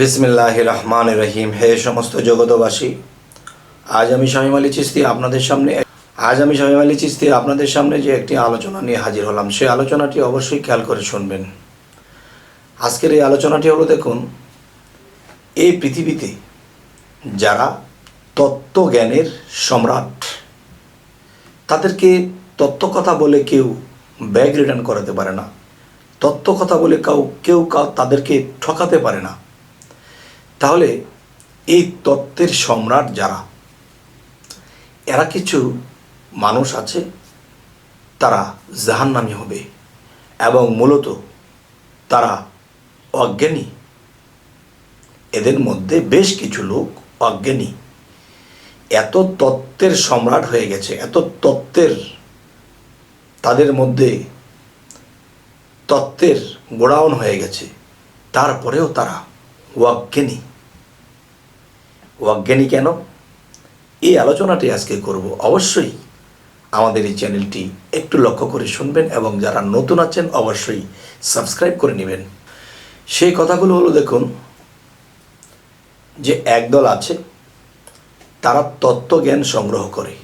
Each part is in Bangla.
বিসমিল্লাহ রহমান রহিম। হে সমস্ত জগতবাসী আজ আমি শামিম আলী চিস্তি আপনাদের সামনে, আজ আমি শামিম আলী চিস্তি আপনাদের সামনে যে একটি আলোচনা নিয়ে হাজির হলাম সেই আলোচনাটি অবশ্যই খেয়াল করে শুনবেন। আজকের এই আলোচনাটি হলো দেখুন, এই পৃথিবীতে যারা তত্ত্বজ্ঞানের সম্রাট, তাদেরকে তত্ত্ব কথা বলে কেউ ব্যাগ রিটার্ন করাতে পারে না। তত্ত্ব কথা বলে কাউ, কেউ কাউ তাদেরকে ঠকাতে পারে না। তাহলে এই তত্ত্বের সম্রাট যারা, এরা কিছু মানুষ আছে, তারা জাহান্নামি হবে এবং মূলত তারা অজ্ঞানী। এদের মধ্যে বেশ কিছু লোক অজ্ঞানী। এত তত্ত্বের সম্রাট হয়ে গেছে, এত তত্ত্বের তাদের মধ্যে তত্ত্বের গোড়াউন হয়ে গেছে, তারপরেও তারা অজ্ঞানী অজ্ঞানী কেন? এই আলোচনাটি আজকে করব। অবশ্যই আমাদের এই চ্যানেলটি একটু লক্ষ্য করে শুনবেন এবং যারা নতুন আছেন, অবশ্যই সাবস্ক্রাইব করে নেবেন। সেই কথাগুলো হলো, দেখুন, যে একদল আছে, তারা তত্ত্বজ্ঞান সংগ্রহ করে।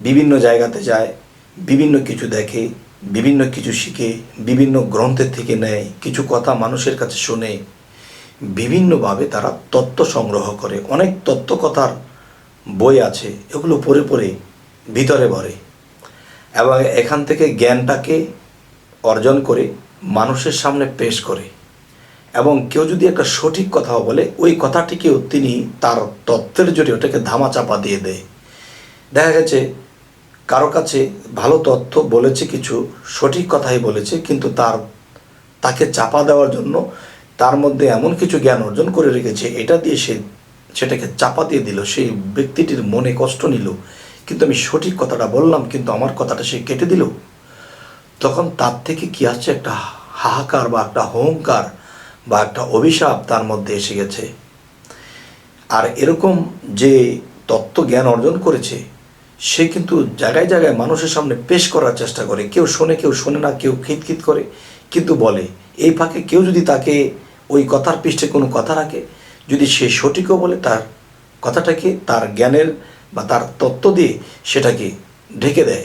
বিভিন্ন জায়গাতে যায়, বিভিন্ন কিছু দেখে, বিভিন্ন কিছু শিখে, বিভিন্ন গ্রন্থের থেকে নেয়, কিছু কথা মানুষের কাছে শোনে বিভিন্নভাবে তারা তত্ত্ব সংগ্রহ করে। অনেক তত্ত্বকথার বই আছে, এগুলো পড়ে পড়ে ভিতরে ভরে। এবং এখান থেকে জ্ঞানটাকে অর্জন করে মানুষের সামনে পেশ করে। এবং কেউ যদি একটা সঠিক কথাও বলে, ওই কথাটিকেও তিনি তার তত্ত্বের জোরে ওটাকে ধামাচাপা দিয়ে দেয়। দেখা গেছে, কারও কাছে ভালো তথ্য বলেছে কিছু, সঠিক কথাই বলেছে, কিন্তু তার, তাকে চাপা দেওয়ার জন্য তার মধ্যে এমন কিছু জ্ঞান অর্জন করে রেখেছে, এটা দিয়ে সে সেটাকে চাপা দিয়ে দিল। সেই ব্যক্তিটির মনে কষ্ট নিল। কিন্তু আমি সঠিক কথাটা বললাম, কিন্তু আমার কথাটা সে কেটে দিল? তখন তার থেকে কি আসছে? একটা হাহাকার বা একটা অহংকার বা একটা অভিশাপ তার মধ্যে এসে গেছে। আর এরকম যে তত্ত্ব জ্ঞান অর্জন করেছে, সে কিন্তু জায়গায় জায়গায় মানুষের সামনে পেশ করার চেষ্টা করে। কেউ শোনে কেউ শোনে না, কেউ খিতখিত করে। কিন্তু বলে, এই ফাঁকে কেউ যদি তাকে ওই কথার পৃষ্ঠে কোনো কথা রাখে। যদি সে সঠিকও বলে, তার কথাটাকে, তার জ্ঞানের বা তার তত্ত্ব দিয়ে সেটাকে ঢেকে দেয়।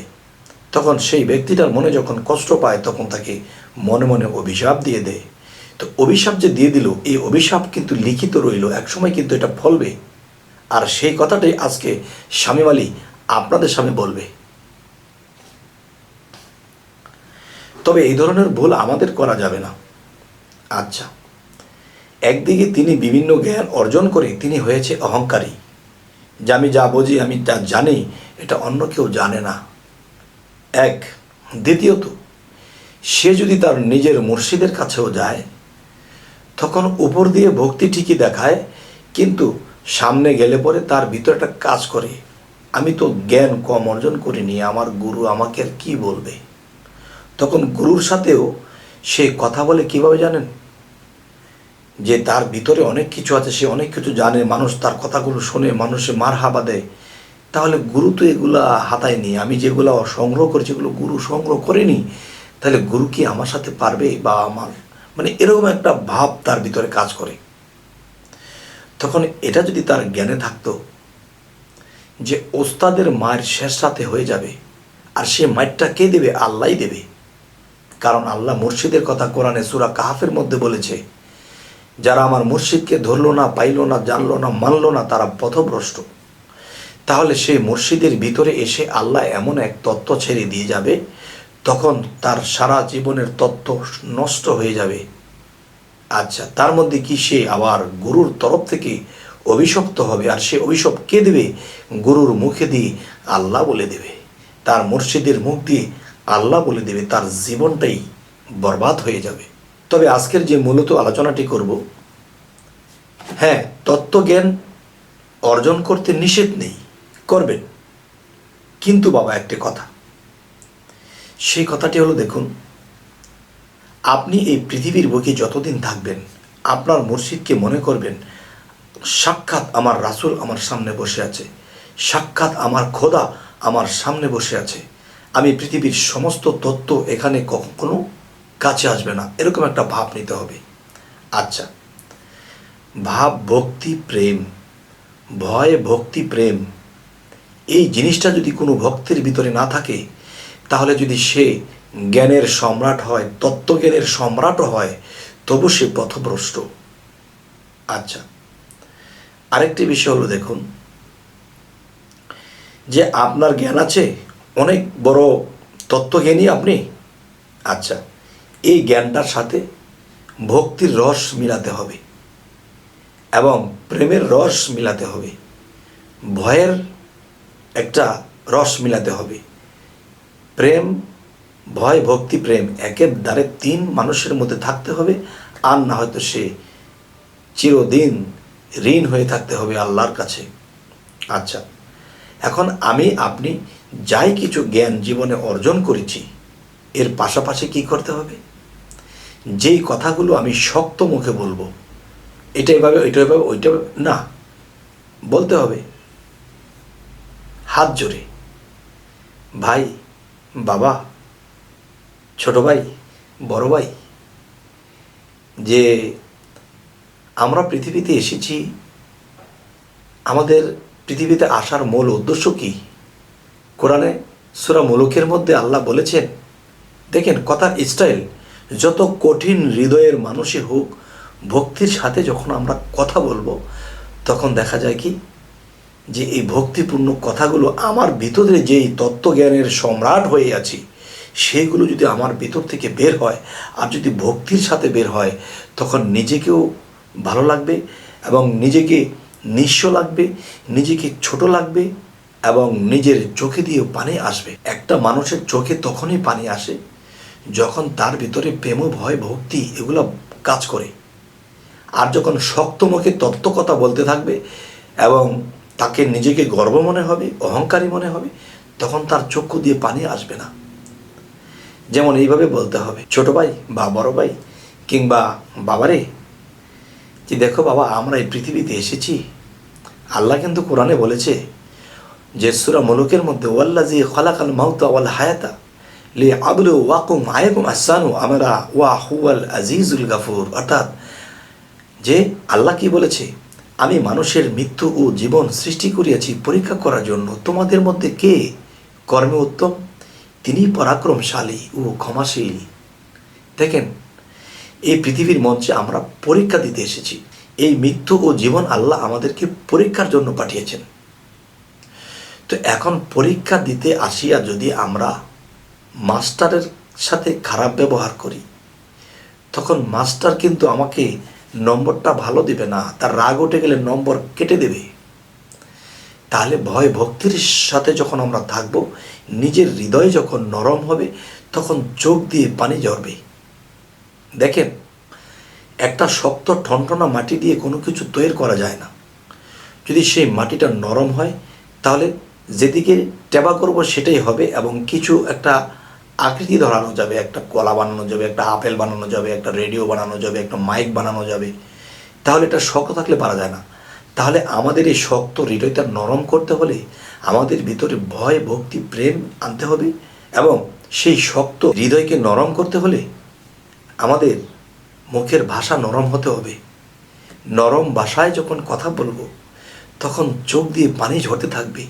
তখন সেই ব্যক্তিটার মনে যখন কষ্ট পায়, তখন তাকে মনে মনে অভিশাপ দিয়ে দেয়। তো অভিশাপ যে দিয়ে দিল, এই অভিশাপ কিন্তু লিখিত রইল। একসময় কিন্তু এটা ফলবে। আর সেই কথাটাই আজকে আলী আপনাদের সামনে বলবে। তবে এই ধরনের ভুল আমাদের করা যাবে না। আচ্ছা। একদিকে তিনি বিভিন্ন জ্ঞান অর্জন করে তিনি হয়েছে অহংকারী। যে আমি যা বুঝি, আমি যা জানি, এটা অন্য কেউ জানে না। এক, দ্বিতীয়ত, সে যদি তার নিজের মুর্শিদের কাছেও যায়, তখন উপর দিয়ে ভক্তি ঠিকই দেখায়, কিন্তু সামনে গেলে পরে তার ভিতরে একটা কাজ করে। আমি তো জ্ঞান কম অর্জন করিনি, আমার গুরু আমাকে আর কী বলবে? তখন গুরুর সাথেও সে কথা বলে কীভাবে জানেন? যে তার ভিতরে অনেক কিছু আছে, সে অনেক কিছু জানে, মানুষ তার কথাগুলো শোনে মানুষে মার হাবা দেয়। তাহলে গুরু তো এগুলা হাতায় নি আমি যেগুলো সংগ্রহ করেছি এগুলো গুরু সংগ্রহ করেনি, তাহলে গুরু কি আমার সাথে পারবে বা আমার? মানে এরকম একটা ভাব তার ভিতরে কাজ করে। তখন এটা যদি তার জ্ঞানে থাকতো যে ওস্তাদের মায়ের শেষ সাথে হয়ে যাবে, আর সে মায়েরটা কে দেবে? আল্লাহই দেবে। কারণ আল্লাহ মুর্শিদের কথা কোরআনে সুরা কাহাফের মধ্যে বলেছে যারা আমার মুর্শিদকে ধরলো না, পাইলো না, জানলো না, মানলো না, তারা পথভ্রষ্ট। তাহলে সেই মুর্শিদের ভিতরে এসে আল্লাহ এমন এক তত্ত্ব ছেড়ে দিয়ে যাবে, তখন তার সারা জীবনের তত্ত্ব নষ্ট হয়ে যাবে। আচ্ছা তার মধ্যে কি সে আবার গুরুর তরফ থেকে অভিশপ্ত হবে? আর সে অভিশপ কে দেবে? গুরুর মুখে দিয়ে আল্লাহ বলে দেবে। তার মুর্শিদের মুখ দিয়ে আল্লাহ বলে দেবে, তার জীবনটাই বরবাদ হয়ে যাবে। তবে আজকের যে মূলত আলোচনাটি করব হ্যাঁ তত্ত্বজ্ঞান অর্জন করতে নিষেধ নেই, করবেন। কিন্তু বাবা, একটি কথা। সেই কথাটি হলো, দেখুন, আপনি এই পৃথিবীর বুকে যতদিন থাকবেন, আপনার মুর্শিদকে মনে করবেন, সাক্ষাৎ আমার রাসুল আমার সামনে বসে আছে, সাক্ষাৎ আমার খোদা আমার সামনে বসে আছে। আমি পৃথিবীর সমস্ত তত্ত্ব এখানে কখনো কাছে আসবে না। এরকম একটা ভাব নিতে হবে। আচ্ছা ভাব, ভক্তি, প্রেম, ভয়, ভক্তি, প্রেম, এই জিনিসটা যদি কোনো ভক্তের ভিতরে না থাকে, তাহলে যদি সে জ্ঞানের সম্রাট হয়, তত্ত্বজ্ঞানের সম্রাটও হয়, তবু সে পথভ্রষ্ট। আচ্ছা আরেকটি বিষয় হলো দেখুন, যে আপনার জ্ঞান আছে, অনেক বড় তত্ত্বজ্ঞানী আপনি? আচ্ছা এই জ্ঞানটার সাথে ভক্তির রস মিলাতে হবে এবং প্রেমের রস মিলাতে হবে। ভয়ের একটা রস মিলাতে হবে। প্রেম, ভয়, ভক্তি, প্রেম একের দ্বারে তিন মানুষের মধ্যে থাকতে হবে আর না হয়তো সে চিরদিন ঋণ হয়ে থাকতে হবে আল্লাহর কাছে। আচ্ছা এখন আমি, আপনি যাই কিছু জ্ঞান জীবনে অর্জন করেছি, এর পাশাপাশি কি করতে হবে? যেই কথাগুলো আমি শক্ত মুখে বলব, এটা এভাবে, ওইটা এভাবে, ওইটা না, বলতে হবে। হাত জোরে। ভাই, বাবা, ছোট ভাই, বড় ভাই, যে আমরা পৃথিবীতে এসেছি, আমাদের পৃথিবীতে আসার মূল উদ্দেশ্য কি? কোরআনে সুরা মুলুকের মধ্যে আল্লাহ বলেছেন, দেখেন কথার স্টাইল যত কঠিন হৃদয়ের মানুষই হোক, ভক্তির সাথে যখন আমরা কথা বলব, তখন দেখা যায় কি, যে এই ভক্তিপূর্ণ কথাগুলো আমার ভিতরে যেই তত্ত্বজ্ঞানের সম্রাট হয়ে আছি সেগুলো যদি আমার ভিতর থেকে বের হয়, আর যদি ভক্তির সাথে বের হয়, তখন নিজেকেও ভালো লাগবে এবং নিজেকে নিঃস্ব লাগবে, নিজেকে ছোট লাগবে এবং নিজের চোখে দিয়েও পানি আসবে। একটা মানুষের চোখে তখনই পানি আসে যখন তার ভিতরে প্রেম, ভয়, ভক্তি এগুলো কাজ করে। আর যখন শক্ত মুখে তত্ত্ব কথা বলতে থাকবে এবং তাকে নিজেকে গর্ব মনে হবে, অহংকারী মনে হবে, তখন তার চক্ষু দিয়ে পানি আসবে না। যেমন এইভাবে বলতে হবে, ছোট ভাই বা বড় ভাই কিংবা বাবারে, যে দেখো বাবা, আমরা এই পৃথিবীতে এসেছি। আল্লাহ কিন্তু কোরআনে বলেছে যে সুরা মুলুকের মধ্যে ওয়াল্লা ওয়াল্লাজি খলাকাল মাউতা ওয়াল হায়াতা। লি আবলু ওয়াকুম আয়াকুম আসানু আমরা ওয়া হুয়াল আজিজুল গাফুর। অর্থাৎ যে আল্লাহ কি বলেছে? আমি মানুষের মৃত্যু ও জীবন সৃষ্টি করিয়াছি পরীক্ষা করার জন্য। তোমাদের মধ্যে কে কর্মে উত্তম? তিনি পরাক্রমশালী ও ক্ষমাশীল। দেখেন, এই পৃথিবীর মঞ্চে আমরা পরীক্ষা দিতে এসেছি। এই মৃত্যু ও জীবন আল্লাহ আমাদেরকে পরীক্ষার জন্য পাঠিয়েছেন। তো এখন পরীক্ষা দিতে আসিয়া যদি আমরা মাস্টারের সাথে খারাপ ব্যবহার করি। তখন মাস্টার কিন্তু আমাকে নম্বরটা ভালো দেবে না, তার রাগ উঠে গেলে নম্বর কেটে দেবে। তাহলে ভয় ভক্তির সাথে যখন আমরা থাকব, নিজের হৃদয় যখন নরম হবে, তখন চোখ দিয়ে পানি ঝরবে। দেখেন, একটা শক্ত ঠনঠনা মাটি দিয়ে কোনো কিছু তৈরি করা যায় না। যদি সেই মাটিটা নরম হয়, তাহলে যেদিকে টেবা করব সেটাই হবে এবং কিছু একটা আকৃতি ধরানো যাবে, একটা কলা বানানো যাবে, একটা আপেল বানানো যাবে, একটা রেডিও বানানো যাবে, একটা মাইক বানানো যাবে। তাহলে এটা শক্ত থাকলে পারা যায় না। তাহলে আমাদের এই শক্ত হৃদয়টা নরম করতে হলে আমাদের ভিতরে ভয়, ভক্তি, প্রেম আনতে হবে এবং সেই শক্ত হৃদয়কে নরম করতে হলে আমাদের মুখের ভাষা নরম হতে হবে। নরম ভাষায় যখন কথা বলব, তখন চোখ দিয়ে পানি ঝরতে থাকবে।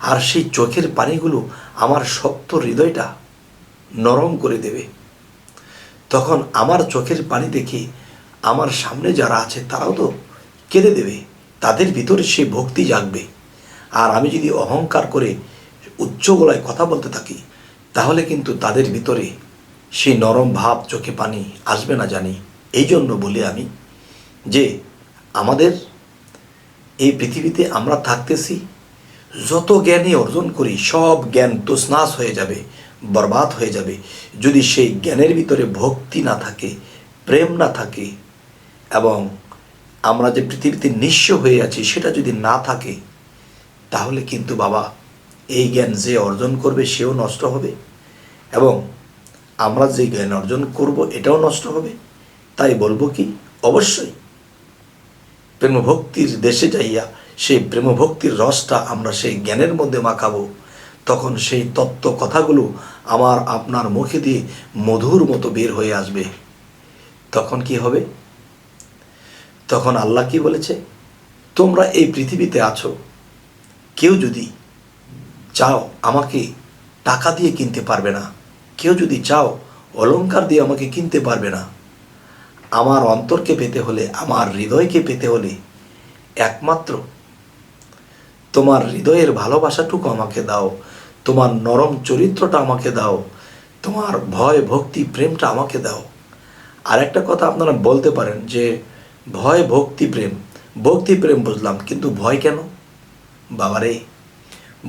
আর সেই চোখের পানিগুলো আমার শক্ত হৃদয়টা নরম করে দেবে। তখন আমার চোখের পানি দেখে আমার সামনে যারা আছে তারাও তো কেঁদে দেবে। তাদের ভিতরে সে ভক্তি জাগবে। আর আমি যদি অহংকার করে উচ্চ গলায় কথা বলতে থাকি, তাহলে কিন্তু তাদের ভিতরে সেই নরম ভাব চোখে পানি আসবে না জানি। এই জন্য বলি আমি যে আমাদের এই পৃথিবীতে আমরা থাকতেছি, যত জ্ঞানই অর্জন করি, সব জ্ঞান তোষনাশ হয়ে যাবে। বরবাদ হয়ে যাবে। যদি সেই জ্ঞানের ভিতরে ভক্তি না থাকে, প্রেম না থাকে, এবং আমরা যে পৃথিবীতে নিঃস্ব হয়ে আছি সেটা যদি না থাকে, তাহলে কিন্তু বাবা, এই জ্ঞান যে অর্জন করবে সেও নষ্ট হবে। এবং আমরা যে জ্ঞান অর্জন করব এটাও নষ্ট হবে। তাই বলব কি, অবশ্যই প্রেমভক্তির দেশে যাইয়া সেই প্রেমভক্তির রসটা আমরা সেই জ্ঞানের মধ্যে মাখাবো। তখন সেই তত্ত্ব কথাগুলো আমার আপনার মুখে দিয়ে মধুর মতো বের হয়ে আসবে। তখন কি হবে? তখন আল্লাহ কি বলেছে? তোমরা এই পৃথিবীতে আছো। কেউ যদি চাও আমাকে টাকা দিয়ে কিনতে পারবে না, কেউ যদি চাও অলংকার দিয়ে আমাকে কিনতে পারবে না, আমার অন্তরকে পেতে হলে, আমার হৃদয়কে পেতে হলে একমাত্র তোমার হৃদয়ের ভালোবাসাটুকু আমাকে দাও। তোমার নরম চরিত্রটা আমাকে দাও। তোমার ভয়, ভক্তি, প্রেমটা আমাকে দাও। আর একটা কথা আপনারা বলতে পারেন যে, ভয়, ভক্তি, প্রেম। ভক্তি, প্রেম বুঝলাম, কিন্তু ভয় কেন? বাবারে,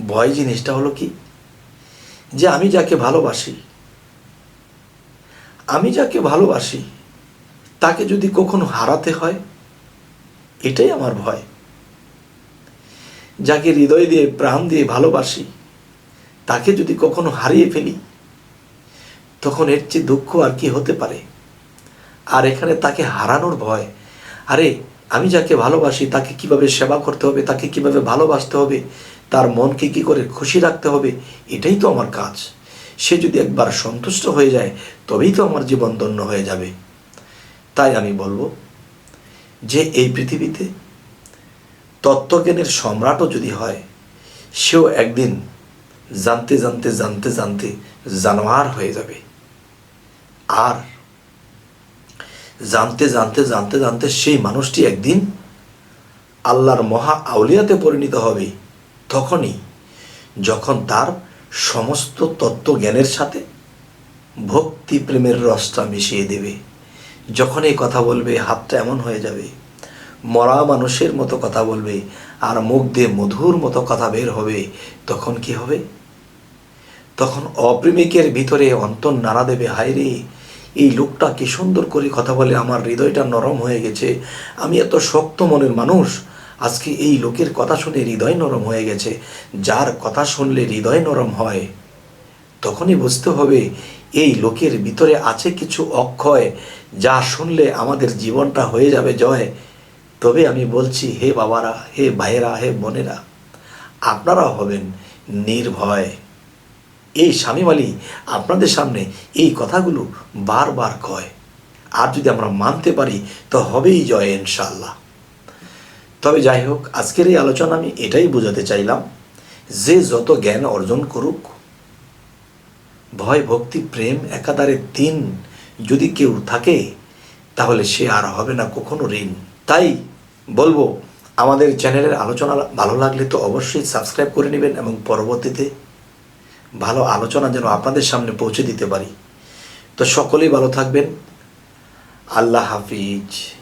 ভয় জিনিসটা হলো কি? যে আমি যাকে ভালোবাসি, আমি যাকে ভালোবাসি, তাকে যদি কখনো হারাতে হয়, এটাই আমার ভয়। যাকে হৃদয় দিয়ে, প্রাণ দিয়ে ভালোবাসি তাকে যদি কখনো হারিয়ে ফেলি, তখন এর চেয়ে দুঃখ আর কি হতে পারে? আর এখানে তাকে হারানোর ভয়। আরে, আমি যাকে ভালোবাসি, তাকে কীভাবে সেবা করতে হবে, তাকে কীভাবে ভালোবাসতে হবে, তার মনকে কি করে খুশি রাখতে হবে, এটাই তো আমার কাজ। সে যদি একবার সন্তুষ্ট হয়ে যায়, তবেই তো আমার জীবন ধন্য হয়ে যাবে। তাই আমি বলব যে, এই পৃথিবীতে তত্ত্বজ্ঞানের সম্রাটও যদি হয়, সেও একদিন জানতে জানতে জানতে জানতে জানোয়ার হয়ে যাবে। আর জানতে জানতে জানতে জানতে সেই মানুষটি একদিন আল্লাহর মহা আউলিয়াতে পরিণত হবে। তখনই যখন তার সমস্ত তত্ত্বজ্ঞানের সাথে ভক্তি প্রেমের রসটা মিশিয়ে দেবে, যখন এই কথা বলবে, হাতটা এমন হয়ে যাবে, মরা মানুষের মতো কথা বলবে, আর মুখ দিয়ে মধুর মতো কথা বের হবে, তখন কি হবে? তখন অপ্রেমিকের ভিতরে অন্তর নাড়া দেবে, হায় রে, এই লোকটা কি সুন্দর করে কথা বলে, আমার হৃদয়টা নরম হয়ে গেছে, আমি এত শক্ত মনের মানুষ, আজকে এই লোকের কথা শুনে হৃদয় নরম হয়ে গেছে, যার কথা শুনলে হৃদয় নরম হয়। তখনই বুঝতে হবে, এই লোকের ভিতরে আছে কিছু অক্ষয়, যা শুনলে আমাদের জীবনটা হয়ে যাবে জয়। তবে আমি বলছি, হে বাবারা, হে ভাইয়েরা, হে বোনেরা আপনারা হবেন নির্ভয়। এই স্বামী আলী আপনাদের সামনে এই কথাগুলো বারবার কয়। আর যদি আমরা মানতে পারি, তো হবেই জয় ইনশাল্লাহ তবে যাই হোক, আজকের এই আলোচনা আমি এটাই বোঝাতে চাইলাম, যে যত জ্ঞান অর্জন করুক, ভয়, ভক্তি, প্রেম, একাধারে তিন যদি কেউ থাকে, তাহলে সে আর হবে না কখনো ঋণ। তাই বলব, আমাদের চ্যানেলের আলোচনা ভালো লাগলে তো অবশ্যই সাবস্ক্রাইব করে নেবেন এবং পরবর্তীতে ভালো আলোচনা যেন আপনাদের সামনে পৌঁছে দিতে পারি। তো সকলেই ভালো থাকবেন। আল্লাহ হাফিজ।